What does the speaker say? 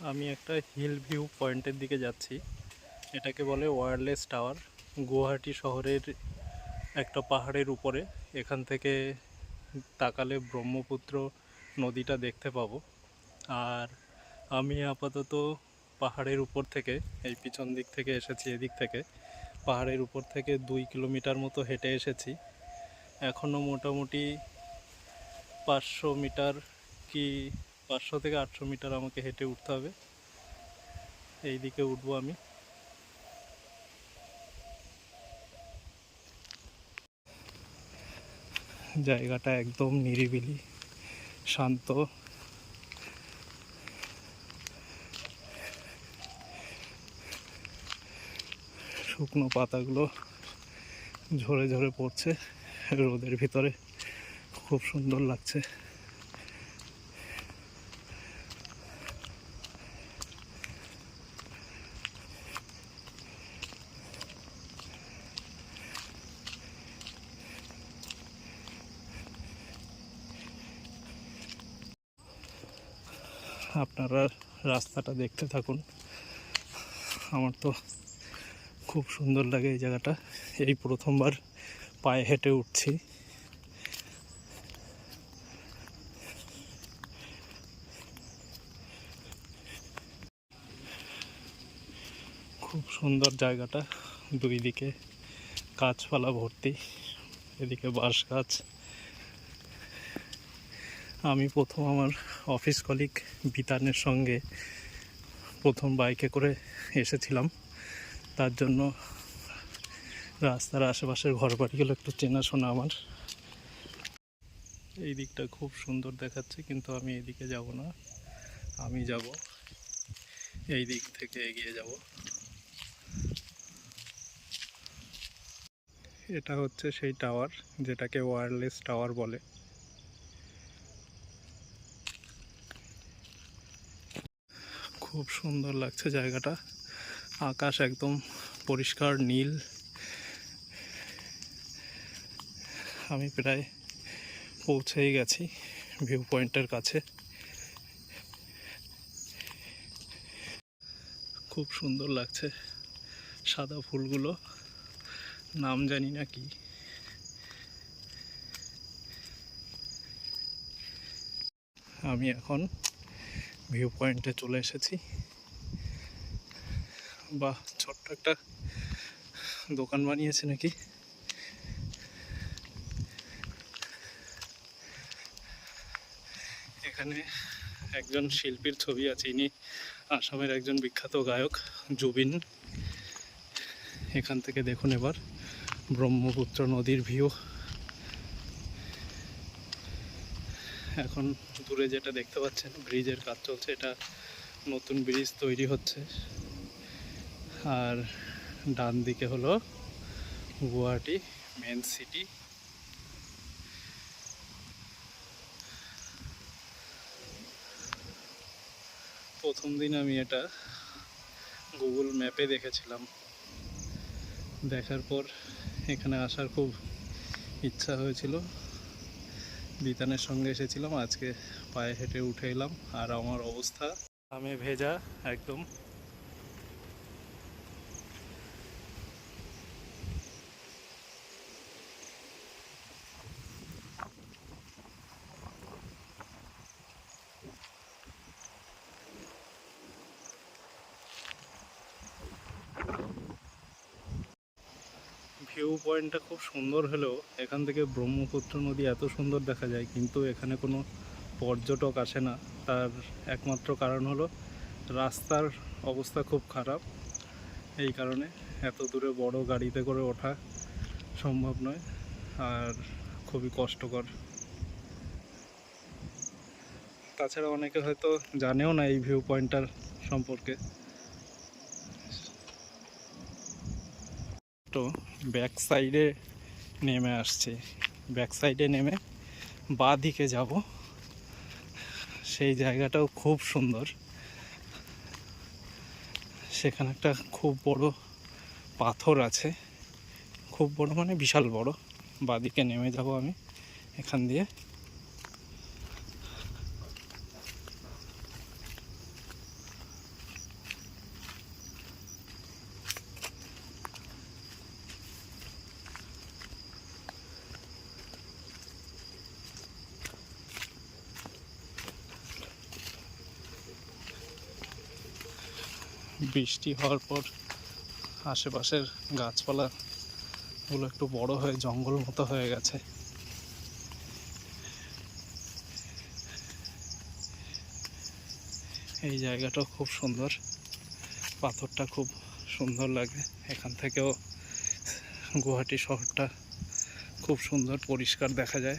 আমি একটা hill view পয়েন্টের দিকে যাচ্ছি। এটাকে বলে ওয়্যারলেস টাওয়ার। গুয়াহাটি শহরের একটা পাহাড়ের উপরে। এখান থেকে তাকালে ব্রহ্মপুত্র নদীটা দেখতে পাবো। আর আমি আপাতত পাহাড়ের উপর থেকে, এই পিছন দিক থেকে এসেছি, এদিক থেকে, পাহাড়ের উপর থেকে দুই কিলোমিটার মতো হেঁটে এসেছি। এখনও মোটামুটি পাঁচশো মিটার কি পাঁচশো থেকে আটশো মিটার আমাকে হেঁটে উঠতে হবে। এই দিকে উঠবো আমি। জায়গাটা একদম নিরিবিলি, শান্ত। শুকনো পাতাগুলো ঝরে ঝরে পড়ছে, রোদের ভিতরে। খুব সুন্দর লাগছে। আপনারা রাস্তাটা দেখতে থাকুন। আমার তো খুব সুন্দর লাগে এই জায়গাটা। এই প্রথমবার পায়ে হেঁটে উঠছি। খুব সুন্দর জায়গাটা। দুই দিকে গাছপালা ভর্তি, এদিকে বাঁশ গাছ। আমি প্রথম আমার অফিস কলিগ বিতানের সঙ্গে প্রথম বাইকে করে এসেছিলাম। তার জন্য রাস্তার আশেপাশের ঘর বাড়িগুলো একটু চেনাশোনা আমার। এই দিকটা খুব সুন্দর দেখাচ্ছে, কিন্তু আমি এদিকে যাব না। আমি যাব এই দিক থেকে এগিয়ে যাব। এটা হচ্ছে সেই টাওয়ার যেটাকে ওয়্যারলেস টাওয়ার বলে। খুব সুন্দর লাগছে জায়গাটা। আকাশ একদম পরিষ্কার, নীল। আমি প্রায় পৌঁছেই গেছি ভিউ পয়েন্টের কাছে। খুব সুন্দর লাগছে সাদা ফুলগুলো। নাম জানি না কি। আমি এখন ভিউ পয়েন্টে চলে এসেছি। বা ছোট্ট একটা দোকান বানিয়েছে নাকি? এখানে একজন শিল্পীর ছবি আছে, ইনি আসামের একজন বিখ্যাত গায়ক, জুবিন। এখান থেকে দেখুন এবার ব্রহ্মপুত্র নদীর ভিউ এখন দূরে যেটা দেখতে পাচ্ছেন, ব্রিজের কাজ চলছে। এটা নতুন ব্রিজ তৈরি হচ্ছে। আর ডান দিকে হলো গুয়াহাটি মেন সিটি। প্রথম দিন আমি এটা গুগল ম্যাপে দেখেছিলাম। দেখার পর এখানে আসার খুব ইচ্ছা হয়েছিল। বিতানের সঙ্গে এসেছিলাম আজকে পায়ে হেঁটে উঠে এলাম আর আমার অবস্থা। আমি ভেজা একদম। ভিউ পয়েন্টটা খুব সুন্দর হলেও এখান থেকে ব্রহ্মপুত্র নদী এত সুন্দর দেখা যায়, কিন্তু এখানে কোনো পর্যটক আসে না। তার একমাত্র কারণ হলো রাস্তার অবস্থা খুব খারাপ। এই কারণে এত দূরে বড় গাড়িতে করে ওঠা সম্ভব নয় আর খুবই কষ্টকর। তাছাড়া অনেকে হয়তো জানেও না এই ভিউ পয়েন্টটার সম্পর্কে। ব্যাক সাইডে নেমে আসছে। ব্যাক সাইডে নেমে বা দিকে যাব। সেই জায়গাটাও খুব সুন্দর। সেখানে একটা খুব বড় পাথর আছে। খুব বড় মানে বিশাল বড়। বাদিকে নেমে যাব আমি এখান দিয়ে। বৃষ্টি হওয়ার পর আশেপাশের গাছপালাগুলো একটু বড় হয়ে জঙ্গল মতো হয়ে গেছে। এই জায়গাটাও খুব সুন্দর। পাথরটা খুব সুন্দর লাগে। এখান থেকেও গুয়াহাটি শহরটা খুব সুন্দর পরিষ্কার দেখা যায়।